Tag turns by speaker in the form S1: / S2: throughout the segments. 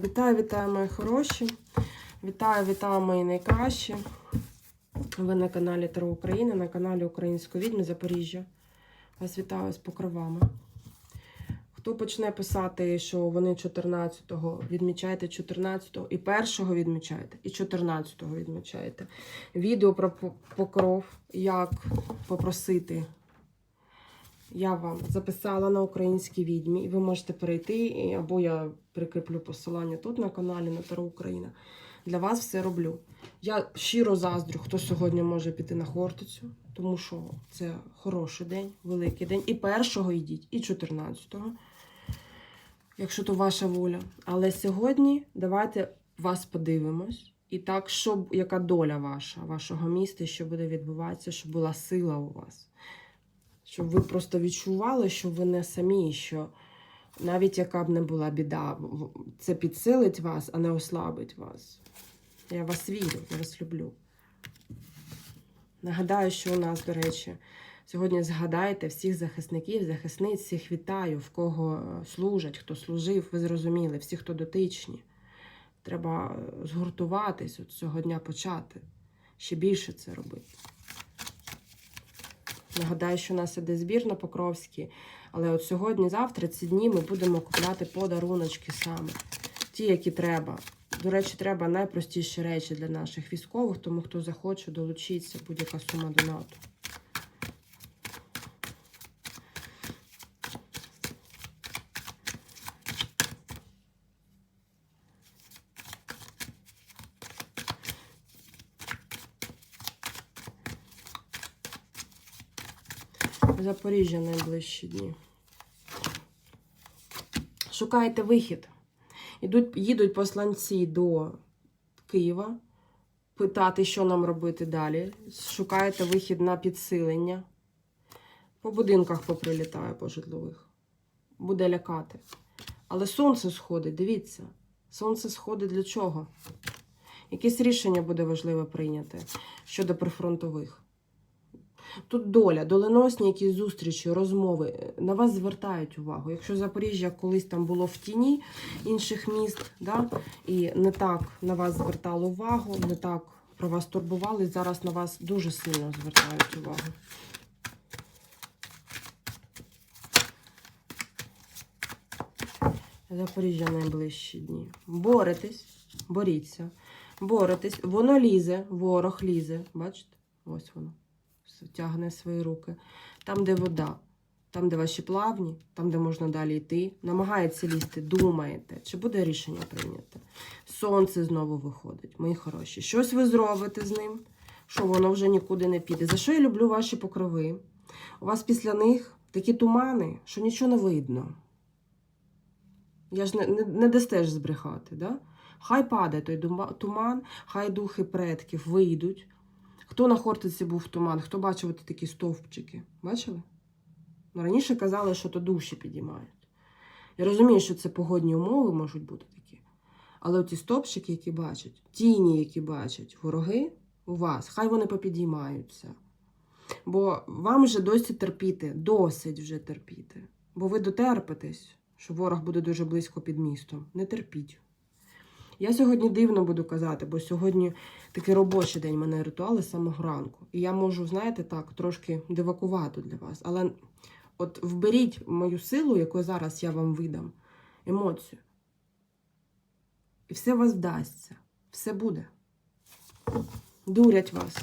S1: Вітаю, вітаю, мої хороші. Вітаю, вітаю, мої найкращі. Ви на каналі Таро України, на каналі Української відьми Запоріжжя. Вас вітаю з покровами. Хто почне писати, що вони 14-го, відмічайте 14-го, і 1-го відмічайте, і 14-го відмічайте. Відео про покров, як попросити. Я вам записала на українській відьмі, і ви можете перейти, або я прикріплю посилання тут на каналі на Таро Україна. Для вас все роблю. Я щиро заздрю, хто сьогодні може піти на Хортицю, тому що це хороший день, великий день. І першого йдіть, і 14-го, якщо то ваша воля. Але сьогодні давайте вас подивимось. І так, щоб яка доля ваша, вашого міста, що буде відбуватися, щоб була сила у вас. Щоб ви просто відчували, що ви не самі, що навіть яка б не була біда, це підсилить вас, а не ослабить вас. Я вас вірю, я вас люблю. Нагадаю, що у нас, до речі, сьогодні згадайте всіх захисників, захисниць, всіх вітаю, в кого е, служать, хто служив, ви зрозуміли, всі, хто дотичні. Треба е, згуртуватись, от цього дня почати. Ще більше це робити. Нагадаю, що у нас іде збір на Покровський, але от сьогодні, завтра, ці дні ми будемо купляти подаруночки саме. Ті, які треба. До речі, треба найпростіші речі для наших військових, тому хто захоче долучитися, будь-яка сума донату. Запоріжжя найближчі дні. Шукайте вихід. Ідуть, їдуть посланці до Києва питати, що нам робити далі. Шукаєте вихід на підсилення. По будинках поприлітає по житлових. Буде лякати. Але сонце сходить, дивіться. Сонце сходить для чого? Якесь рішення буде важливе прийняти щодо прифронтових. Тут доля, доленосні якісь зустрічі, розмови на вас звертають увагу. Якщо Запоріжжя колись там було в тіні інших міст, да, і не так на вас звертало увагу, не так про вас турбували, зараз на вас дуже сильно звертають увагу. Запоріжжя найближчі дні. Боретесь, боріться, боретесь. Воно лізе, ворог лізе. Бачите? Ось воно тягне свої руки. Там, де вода, там, де ваші плавні, там, де можна далі йти, намагається лізти, думаєте, чи буде рішення прийняте. Сонце знову виходить, мої хороші. Щось ви зробите з ним, що воно вже нікуди не піде. За що я люблю ваші покрови? У вас після них такі тумани, що нічого не видно. Я ж не, не, не дасте ж збрехати, да? Хай падає той туман, хай духи предків вийдуть. Хто на Хортиці був туман, хто бачив от такі стовпчики? Бачили? Ну, раніше казали, що то душі підіймають. Я розумію, що це погодні умови можуть бути такі. Але оці стовпчики, які бачать, тіні, які бачать, вороги у вас, хай вони попідіймаються. Бо вам вже досі терпіти, досить вже терпіти. Бо ви дотерпитесь, що ворог буде дуже близько під містом. Не терпіть. Я сьогодні дивно буду казати, бо сьогодні такий робочий день, в мене ритуали з самого ранку. І я можу, знаєте, так, трошки дивакувати для вас. Але от вберіть мою силу, яку зараз я вам видам, емоцію. І все у вас вдасться. Все буде. Дурять вас.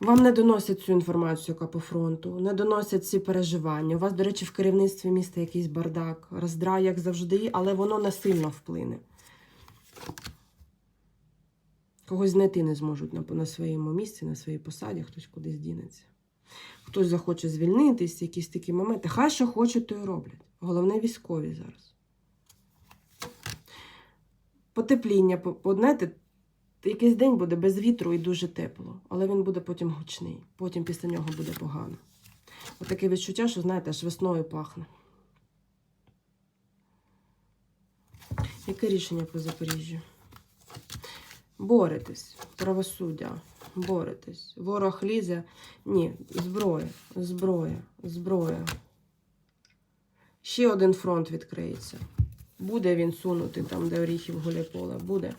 S1: Вам не доносять цю інформацію, яка по фронту, не доносять ці переживання. У вас, до речі, в керівництві міста якийсь бардак, роздрай, як завжди, але воно не сильно вплине. Когось знайти не зможуть на, на своєму місці, на своїй посаді, хтось кудись дінеться. Хтось захоче звільнитись, якісь такі моменти. Хай що хочуть, то й роблять. Головне військові зараз. Потепління, по- по- знаєте, якийсь день буде без вітру і дуже тепло, але він буде потім гучний. Потім після нього буде погано. Отаке відчуття, що, знаєте, аж весною пахне. Яке рішення по Запоріжжю? Боретесь, правосуддя, боретесь. Ворог лізе. Ні, зброя, зброя, зброя. Ще один фронт відкриється. Буде він сунути там, де оріхів гуляйполе. Буде.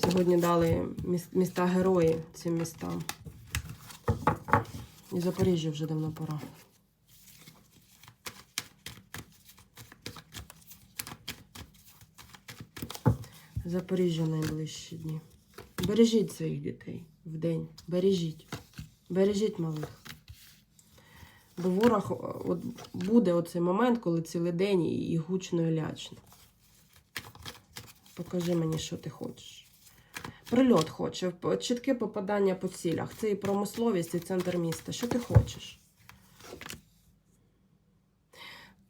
S1: Сьогодні дали міста герої цим містам. І Запоріжжя вже давно пора. Запоріжжя найближчі дні. Бережіть своїх дітей в день. Бережіть. Бережіть малих. Бо ворог от, буде оцей момент, коли цілий день і, гучно і лячно. Покажи мені, що ти хочеш. Прильот хоче, чітке попадання по цілях. Це і промисловість, і центр міста. Що ти хочеш?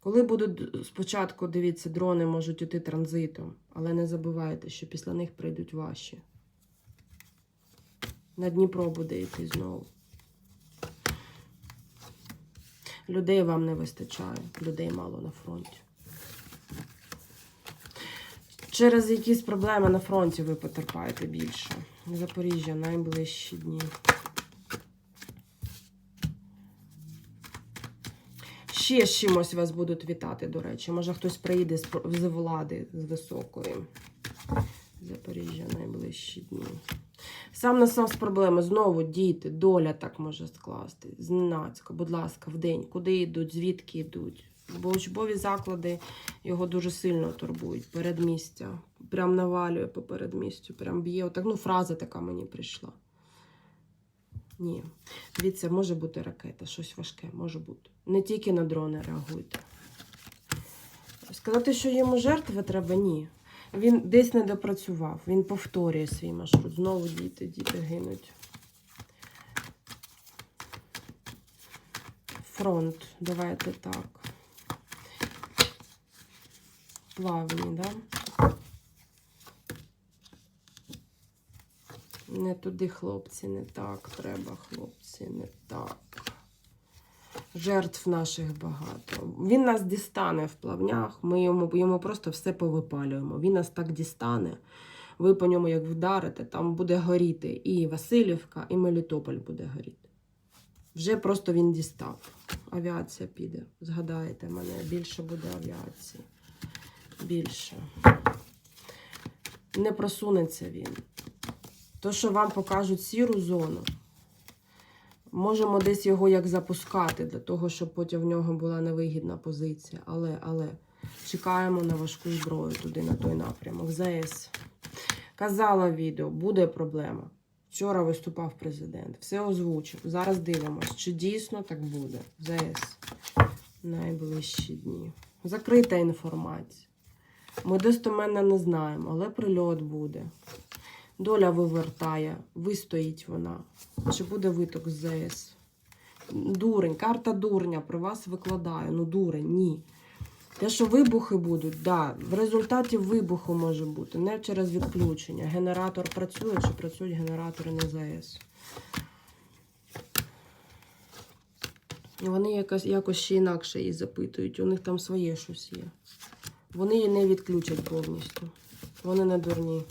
S1: Коли будуть спочатку, дивіться, дрони можуть іти транзитом, але не забувайте, що після них прийдуть ваші. На Дніпро буде йти знову. Людей вам не вистачає, людей мало на фронті. Через якісь проблеми на фронті ви потерпаєте більше. Запоріжжя найближчі дні. Ще з чимось вас будуть вітати, до речі. Може хтось приїде з, влади, з високої. Запоріжжя найближчі дні. Сам на сам з проблеми. Знову діти, доля так може скласти. Зненацька, будь ласка, в день. Куди йдуть, звідки йдуть. Бо учбові заклади його дуже сильно турбують. Передмістя. Прям навалює по передмістю. Прям б'є. Отак, ну, фраза така мені прийшла. Ні. Дивіться, може бути ракета, щось важке, може бути. Не тільки на дрони реагуйте. Сказати, що йому жертви треба, ні. Він десь не допрацював, він повторює свій маршрут. Знову діти, діти гинуть. Фронт, давайте так. Плавні, да? Не туди, хлопці, не так треба, хлопці, не так. Жертв наших багато. Він нас дістане в плавнях, ми йому, йому просто все повипалюємо. Він нас так дістане. Ви по ньому як вдарите, там буде горіти і Васильівка, і Мелітополь буде горіти. Вже просто він дістав. Авіація піде. Згадаєте мене, більше буде авіації. Більше. Не просунеться він. То, що вам покажуть сіру зону, можемо десь його як запускати, для того, щоб потім в нього була невигідна позиція. Але, але чекаємо на важку зброю туди, на той напрямок. ЗАЕС. Казала відео, буде проблема. Вчора виступав президент, все озвучив. Зараз дивимось, чи дійсно так буде. ЗАЕС. Найближчі дні. Закрита інформація. Ми достеменно не знаємо, але прильот буде. Доля вивертає, вистоїть вона. Чи буде виток з ЗС? Дурень, карта дурня при вас викладає. Ну, дурень, ні. Те, що вибухи будуть, да, в результаті вибуху може бути, не через відключення. Генератор працює, чи працюють генератори на ЗАЕС. Вони якось, якось ще інакше її запитують. У них там своє щось є. Вони її не відключать повністю. Вони не дурні.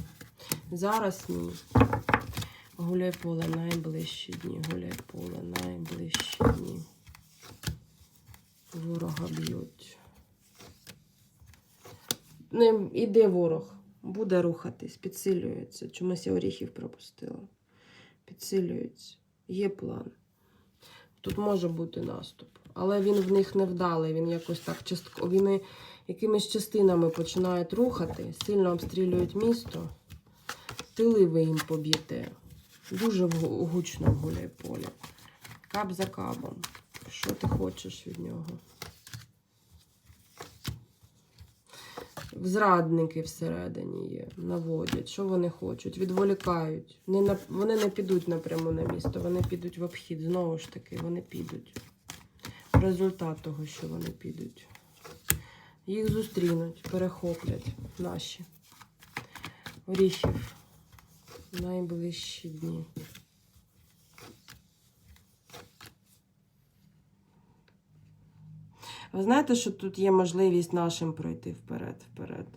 S1: Зараз ні. Гуляй поле найближчі дні. Гуляй поле найближчі дні. Ворога б'ють. Не, іде ворог. Буде рухатись, підсилюється. Чомусь я оріхів пропустила. Підсилюється. Є план. Тут може бути наступ. Але він в них невдалий. Він якось так частково. Вони якимись частинами починають рухати, сильно обстрілюють місто. Тили ви їм поб'єте. Дуже гучно гуляє поле. Кап за кабом. Що ти хочеш від нього? Зрадники всередині є, наводять. Що вони хочуть? Відволікають. Не на... Вони не підуть напряму на місто, вони підуть в обхід. Знову ж таки, вони підуть. Результат того, що вони підуть. Їх зустрінуть, перехоплять наші. Оріхів. Найближчі дні. Ви знаєте, що тут є можливість нашим пройти вперед, вперед.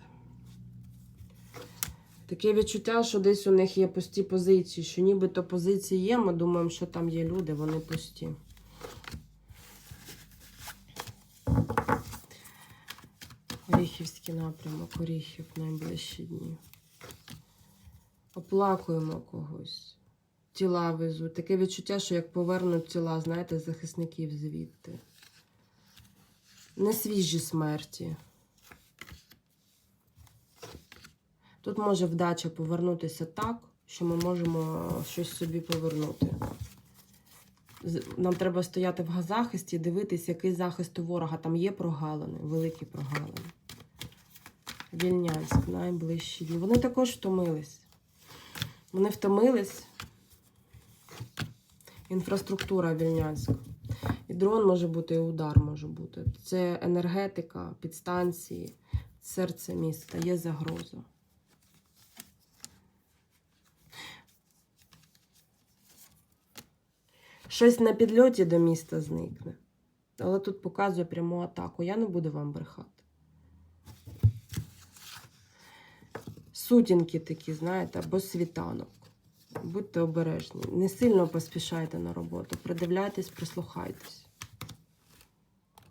S1: Таке відчуття, що десь у них є пусті позиції, що нібито позиції є, ми думаємо, що там є люди, вони пусті. Оріхівський напрямок, Оріхів найближчі дні. Оплакуємо когось. Тіла везуть. Таке відчуття, що як повернуть тіла, знаєте, захисників звідти. Несвіжі смерті. Тут може вдача повернутися так, що ми можемо щось собі повернути. Нам треба стояти в захисті, дивитись, який захист у ворога. Там є прогалини, великі прогалини. Вільнянськ, найближчі дні. Вони також втомились. Вони втомились. Інфраструктура Вільнянськ. І дрон може бути, і удар може бути. Це енергетика, підстанції, серце міста. Є загроза. Щось на підльоті до міста зникне. Але тут показує пряму атаку. Я не буду вам брехати. Сутінки такі, знаєте, або світанок. Будьте обережні. Не сильно поспішайте на роботу. Придивляйтесь, прислухайтесь.